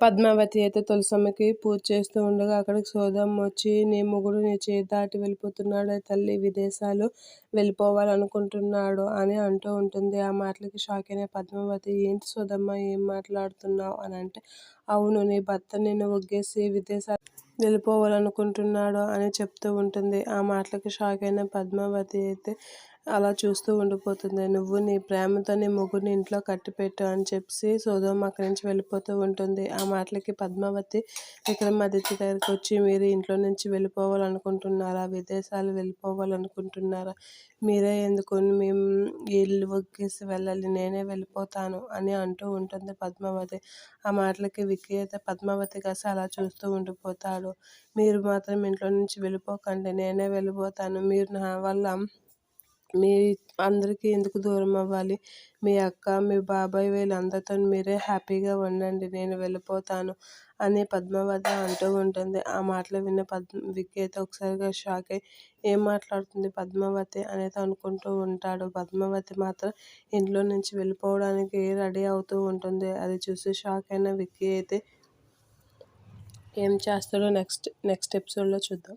పద్మావతి అయితే తులసమ్మకి పూజ చేస్తూ ఉండగా అక్కడికి సోదమ్మ వచ్చి నీ మొగుడు నీ చేతి దాటి వెళ్ళిపోతున్నాడు తల్లి విదేశాలు వెళ్ళిపోవాలనుకుంటున్నాడు అని అంటూ ఉంటుంది. ఆ మాటలకి షాక్ అయిన పద్మావతి ఏంటి సోదమ్మ ఏం మాట్లాడుతున్నావు? అని అంటే అవును నీ భర్త నిన్ను ఒగ్గేసి విదేశాలు వెళ్ళిపోవాలనుకుంటున్నాడు అని చెప్తూ ఉంటుంది. ఆ మాటలకి షాక్ అయిన పద్మావతి అయితే అలా చూస్తూ ఉండిపోతుంది. నువ్వు నీ ప్రేమతో నీ ముగ్గురిని ఇంట్లో కట్టిపెట్టు అని చెప్పి సోదమ్మ అక్కడి నుంచి వెళ్ళిపోతూ ఉంటుంది. ఆ మాటలకి పద్మావతి విక్రమాదిత్య దగ్గరికి వచ్చి మీరు ఇంట్లో నుంచి వెళ్ళిపోవాలనుకుంటున్నారా? విదేశాలు వెళ్ళిపోవాలనుకుంటున్నారా? మీరే ఎందుకు? మేము ఇల్లు ఒగ్గేసి వెళ్ళాలి. నేనే వెళ్ళిపోతాను అని అంటూ ఉంటుంది పద్మావతి. ఆ మాటలకి విక్కీ అయితే పద్మావతి కాసి అలా చూస్తూ ఉండిపోతాడు. మీరు మాత్రం ఇంట్లో నుంచి వెళ్ళిపోకండి. నేనే వెళ్ళిపోతాను. మీరు నా వల్ల మీ అందరికీ ఎందుకు దూరం అవ్వాలి? మీ అక్క మీ బాబాయ్ వీళ్ళందరితో మీరే హ్యాపీగా ఉండండి నేను వెళ్ళిపోతాను అని పద్మావతి అంటూ ఉంటుంది. ఆ మాటలు విన్న పద్మ విక్కీ అయితే ఒకసారిగా షాక్ అయ్యి ఏం మాట్లాడుతుంది పద్మావతి? అనేది అనుకుంటూ ఉంటాడు. పద్మావతి మాత్రం ఇంట్లో నుంచి వెళ్ళిపోవడానికి రెడీ అవుతూ ఉంటుంది. అది చూసి షాక్ అయిన విక్కీ అయితే ఏం చేస్తాడో నెక్స్ట్ నెక్స్ట్ ఎపిసోడ్లో చూద్దాం.